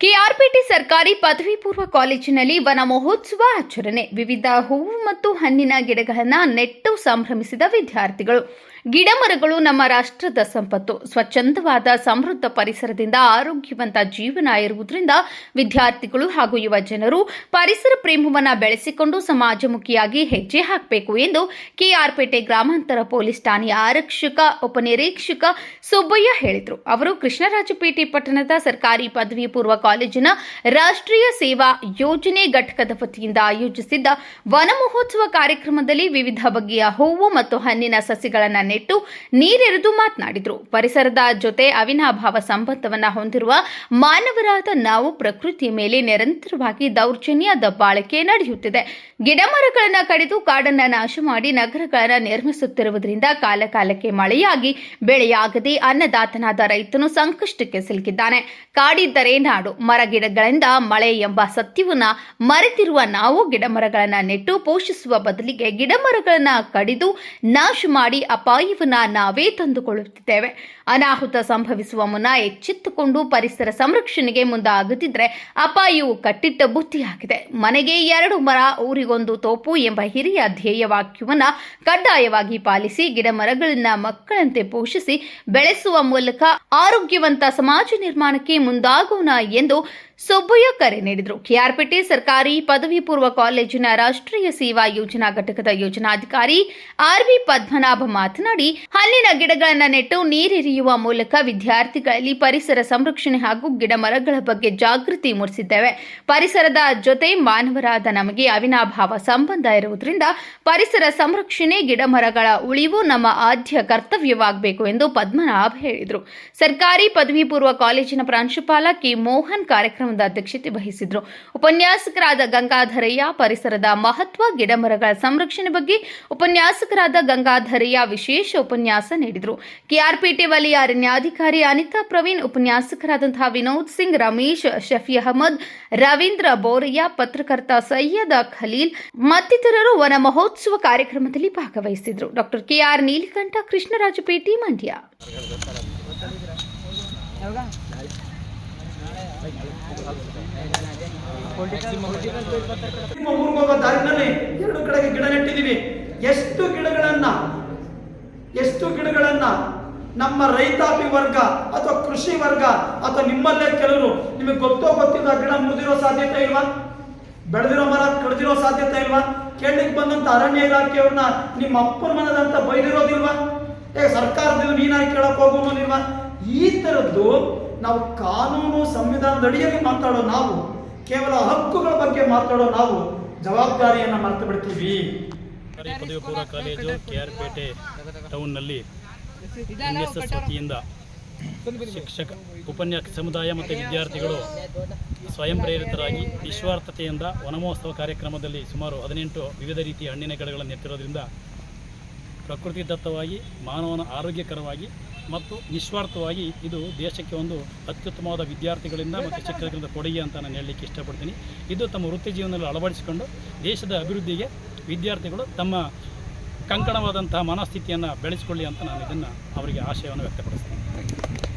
ಕೆಆರ್ಪೇಟೆ ಸರ್ಕಾರಿ ಪದವಿ ಪೂರ್ವ ಕಾಲೇಜಿನಲ್ಲಿ ವನ ಮಹೋತ್ಸವ ಆಚರಣೆ. ವಿವಿಧ ಹೂವು ಮತ್ತು ಹಣ್ಣಿನ ಗಿಡಗಳನ್ನು ನೆಟ್ಟು ಸಂಭ್ರಮಿಸಿದ ವಿದ್ಯಾರ್ಥಿಗಳು. ಗಿಡಮರಗಳು ನಮ್ಮ ರಾಷ್ಟ್ರದ ಸಂಪತ್ತು. ಸ್ವಚ್ಛಂದವಾದ, ಸಮೃದ್ಧ ಪರಿಸರದಿಂದ ಆರೋಗ್ಯವಂತ ಜೀವನ ಇರುವುದರಿಂದ ವಿದ್ಯಾರ್ಥಿಗಳು ಹಾಗೂ ಯುವ ಜನರು ಪರಿಸರ ಪ್ರೇಮವನ್ನು ಬೆಳೆಸಿಕೊಂಡು ಸಮಾಜಮುಖಿಯಾಗಿ ಹೆಜ್ಜೆ ಹಾಕಬೇಕು ಎಂದು ಕೆಆರ್ಪೇಟೆ ಗ್ರಾಮಾಂತರ ಪೊಲೀಸ್ ಠಾಣೆಯ ಆರಕ್ಷಕ, ಉಪನಿರೀಕ್ಷಕ ಸುಬ್ಬಯ್ಯ ಹೇಳಿದರು. ಅವರು ಕೃಷ್ಣರಾಜಪೇಟೆ ಪಟ್ಟಣದ ಸರ್ಕಾರಿ ಪದವಿ ಪೂರ್ವ ಕಾಲೇಜಿನ ರಾಷ್ಟ್ರೀಯ ಸೇವಾ ಯೋಜನೆ ಘಟಕದ ವತಿಯಿಂದ ಆಯೋಜಿಸಿದ್ದ ವನ ಮಹೋತ್ಸವ ಕಾರ್ಯಕ್ರಮದಲ್ಲಿ ವಿವಿಧ ಬಗೆಯ ಹೂವು ಮತ್ತು ಹಣ್ಣಿನ ಸಸಿಗಳನ್ನು ನೆಟ್ಟು ನೀರೆರೆದು ಮಾತನಾಡಿದರು. ಪರಿಸರದ ಜೊತೆ ಅವಿನಾಭಾವ ಸಂಬಂಧವನ್ನು ಹೊಂದಿರುವ ಮಾನವರಾದ ನಾವು ಪ್ರಕೃತಿಯ ಮೇಲೆ ನಿರಂತರವಾಗಿ ದೌರ್ಜನ್ಯ ದಬ್ಬಾಳಿಕೆ ನಡೆಯುತ್ತಿದೆ. ಗಿಡಮರಗಳನ್ನು ಕಡಿದು ಕಾಡನ್ನ ನಾಶ ಮಾಡಿ ನಗರಗಳನ್ನು ನಿರ್ಮಿಸುತ್ತಿರುವುದರಿಂದ ಕಾಲಕಾಲಕ್ಕೆ ಮಳೆಯಾಗಿ ಬೆಳೆಯಾಗದೆ ಅನ್ನದಾತನಾದ ರೈತನು ಸಂಕಷ್ಟಕ್ಕೆ ಸಿಲುಕಿದ್ದಾನೆ. ಕಾಡಿದ್ದರೆ ನಾಡು, ಮರ ಗಿಡಗಳಿಂದ ಮಳೆ ಎಂಬ ಸತ್ಯವನ್ನ ಮರೆತಿರುವ ನಾವು ಗಿಡಮರಗಳನ್ನು ನೆಟ್ಟು ಪೋಷಿಸುವ ಬದಲಿಗೆ ಗಿಡಮರಗಳನ್ನು ಕಡಿದು ನಾಶ ಮಾಡಿ ಅಪಾಯವನ್ನ ನಾವೇ ತಂದುಕೊಳ್ಳುತ್ತಿದ್ದೇವೆ. ಅನಾಹುತ ಸಂಭವಿಸುವ ಮುನ್ನ ಎಚ್ಚೆತ್ತುಕೊಂಡು ಪರಿಸರ ಸಂರಕ್ಷಣೆಗೆ ಮುಂದಾಗುತ್ತಿದ್ರೆ ಅಪಾಯವು ಕಟ್ಟಿಟ್ಟ ಬುತ್ತಿಯಾಗಿದೆ. ಮನೆಗೆ ಎರಡು ಮರ, ಊರಿಗೊಂದು ತೋಪು ಎಂಬ ಹಿರಿಯ ಧ್ಯೇಯ ವಾಕ್ಯವನ್ನ ಕಡ್ಡಾಯವಾಗಿ ಪಾಲಿಸಿ ಗಿಡ ಮರಗಳನ್ನ ಮಕ್ಕಳಂತೆ ಪೋಷಿಸಿ ಬೆಳೆಸುವ ಮೂಲಕ ಆರೋಗ್ಯವಂತ ಸಮಾಜ ನಿರ್ಮಾಣಕ್ಕೆ ಮುಂದಾಗೋಣ ಎಂದು ಸೊಬ್ಬಯ್ಯ ಕರೆ ನೀಡಿದರು. ಕೆಆರ್ಪೇಟೆ ಸರ್ಕಾರಿ ಪದವಿ ಪೂರ್ವ ಕಾಲೇಜಿನ ರಾಷ್ಟ್ರೀಯ ಸೇವಾ ಯೋಜನಾ ಘಟಕದ ಯೋಜನಾಧಿಕಾರಿ ಆರ್ವಿ ಪದ್ಮನಾಭ ಮಾತನಾಡಿ ಹಣ್ಣಿನ ಗಿಡಗಳನ್ನು ನೆಟ್ಟು ನೀರೆರೆಯುವ ಮೂಲಕ ವಿದ್ಯಾರ್ಥಿಗಳಲ್ಲಿ ಪರಿಸರ ಸಂರಕ್ಷಣೆ ಹಾಗೂ ಗಿಡ ಮರಗಳ ಬಗ್ಗೆ ಜಾಗೃತಿ ಮೂಡಿಸಿದ್ದೇವೆ. ಪರಿಸರದ ಜೊತೆ ಮಾನವರಾದ ನಮಗೆ ಅವಿನಾಭಾವ ಸಂಬಂಧ ಇರುವುದರಿಂದ ಪರಿಸರ ಸಂರಕ್ಷಣೆ ಗಿಡ ಮರಗಳ ಉಳಿವು ನಮ್ಮ ಆದ್ಯ ಕರ್ತವ್ಯವಾಗಬೇಕು ಎಂದು ಪದ್ಮನಾಭ್ ಹೇಳಿದರು. ಸರ್ಕಾರಿ ಪದವಿ ಪೂರ್ವ ಕಾಲೇಜಿನ ಪ್ರಾಂಶುಪಾಲ ಕೆ ಮೋಹನ್ ಕಾರ್ಯಕ್ರಮದ ಅಧ್ಯಕ್ಷತೆ ವಹಿಸಿದ್ರು. ಉಪನ್ಯಾಸಕರಾದ ಗಂಗಾಧರಯ್ಯ ಪರಿಸರದ ಮಹತ್ವ, ಗಿಡಮರಗಳ ಸಂರಕ್ಷಣೆ ಬಗ್ಗೆ ಉಪನ್ಯಾಸಕರಾದ ಗಂಗಾಧರಯ್ಯ ವಿಶೇಷ ಉಪನ್ಯಾಸ ನೀಡಿದರು. ಕೆಆರ್ಪಿಟಿ ವಲಯ ಅರಣ್ಯಾಧಿಕಾರಿ ಅನಿತಾ ಪ್ರವೀಣ್, ಉಪನ್ಯಾಸಕರಾದಂತಹ ವಿನೋದ್ ಸಿಂಗ್, ರಮೇಶ್, ಶಫಿ ಅಹಮದ್, ರವೀಂದ್ರ ಬೋರಯ್ಯ, ಪತ್ರಕರ್ತ ಸೈಯದ್ ಖಲೀಲ್ ಮತ್ತಿತರರು ವನ ಮಹೋತ್ಸವ ಕಾರ್ಯಕ್ರಮದಲ್ಲಿ ಭಾಗವಹಿಸಿದ್ರು. Doctor KR Neelakantha, Krishnarajpet, Mandya. ನಿಮ್ಮ ಊರಿಗೆ ಹೋಗೋ ಎರಡು ಕಡೆಗೆ ಗಿಡ ನೆಟ್ಟಿದ್ದೀವಿ. ಎಷ್ಟು ಗಿಡಗಳನ್ನ ಎಷ್ಟು ಗಿಡಗಳನ್ನ ನಮ್ಮ ರೈತಾಪಿ ವರ್ಗ ಅಥವಾ ಕೃಷಿ ವರ್ಗ ಅಥವಾ ನಿಮ್ಮಲ್ಲೇ ಕೆಲವರು ನಿಮಗೆ ಗೊತ್ತೋ ಗೊತ್ತಿಲ್ಲ ಗಿಡ ಮುರಿದಿರೋ ಸಾಧ್ಯತೆ ಇಲ್ವಾ? ಬೆಳೆದಿರೋ ಮರ ಕಡ್ದಿರೋ ಸಾಧ್ಯತೆ ಇಲ್ವಾ? ಕೇಳಲಿಕ್ಕೆ ಬಂದಂತ ಅರಣ್ಯ ಇಲಾಖೆಯವ್ರನ್ನ ನಿಮ್ಮ ಅಪ್ಪನ ಮನದಂತ ಬೈದಿರೋದಿಲ್ವಾ? ಏ ಸರ್ಕಾರದಿಂದ ನೀನಾಗಿ ಕೇಳಕ್ ಹೋಗೋನಿಲ್ವಾ ಈ ಥರದ್ದು ನಾವು ಕಾನೂನು ಸಂವಿಧಾನದ ಅಡಿಯಲ್ಲಿ ಮಾತಾಡೋ ನಾವು, ಕೇವಲ ಹಕ್ಕುಗಳ ಬಗ್ಗೆ ಮಾತಾಡೋ ನಾವು ಜವಾಬ್ದಾರಿಯನ್ನು ಮರೆತು ಬಿಡ್ತೀವಿ. ಪದವಿ ಕಾಲೇಜು ಕೆ ಆರ್ ಪೇಟೆ ಟೌನ್ನಲ್ಲಿ ಎನ್ ವತಿಯಿಂದ ಶಿಕ್ಷಕ, ಉಪನ್ಯಾಸ ಸಮುದಾಯ ಮತ್ತು ವಿದ್ಯಾರ್ಥಿಗಳು ಸ್ವಯಂ ಪ್ರೇರಿತರಾಗಿ ನಿಸ್ವಾರ್ಥತೆಯಿಂದ ವನಮಹೋತ್ಸವ ಕಾರ್ಯಕ್ರಮದಲ್ಲಿ ಸುಮಾರು ಹದಿನೆಂಟು ವಿವಿಧ ರೀತಿಯ ಹಣ್ಣಿನ ಗಿಡಗಳನ್ನು ನೆತ್ತಿರೋದ್ರಿಂದ ಪ್ರಕೃತಿ ದತ್ತವಾಗಿ, ಮಾನವನ ಆರೋಗ್ಯಕರವಾಗಿ ಮತ್ತು ನಿಸ್ವಾರ್ಥವಾಗಿ ಇದು ದೇಶಕ್ಕೆ ಒಂದು ಅತ್ಯುತ್ತಮವಾದ ವಿದ್ಯಾರ್ಥಿಗಳಿಂದ ಮತ್ತು ಶಿಕ್ಷಕರಿಂದ ಕೊಡುಗೆ ಅಂತ ನಾನು ಹೇಳಲಿಕ್ಕೆ ಇಷ್ಟಪಡ್ತೀನಿ. ಇದು ತಮ್ಮ ವೃತ್ತಿ ಜೀವನದಲ್ಲಿ ಅಳವಡಿಸಿಕೊಂಡು ದೇಶದ ಅಭಿವೃದ್ಧಿಗೆ ವಿದ್ಯಾರ್ಥಿಗಳು ತಮ್ಮ ಕಂಕಣವಾದಂತಹ ಮನಸ್ಥಿತಿಯನ್ನು ಬೆಳೆಸಿಕೊಳ್ಳಿ ಅಂತ ನಾನು ಇದನ್ನು ಅವರಿಗೆ ಆಶಯವನ್ನು ವ್ಯಕ್ತಪಡಿಸ್ತೀನಿ.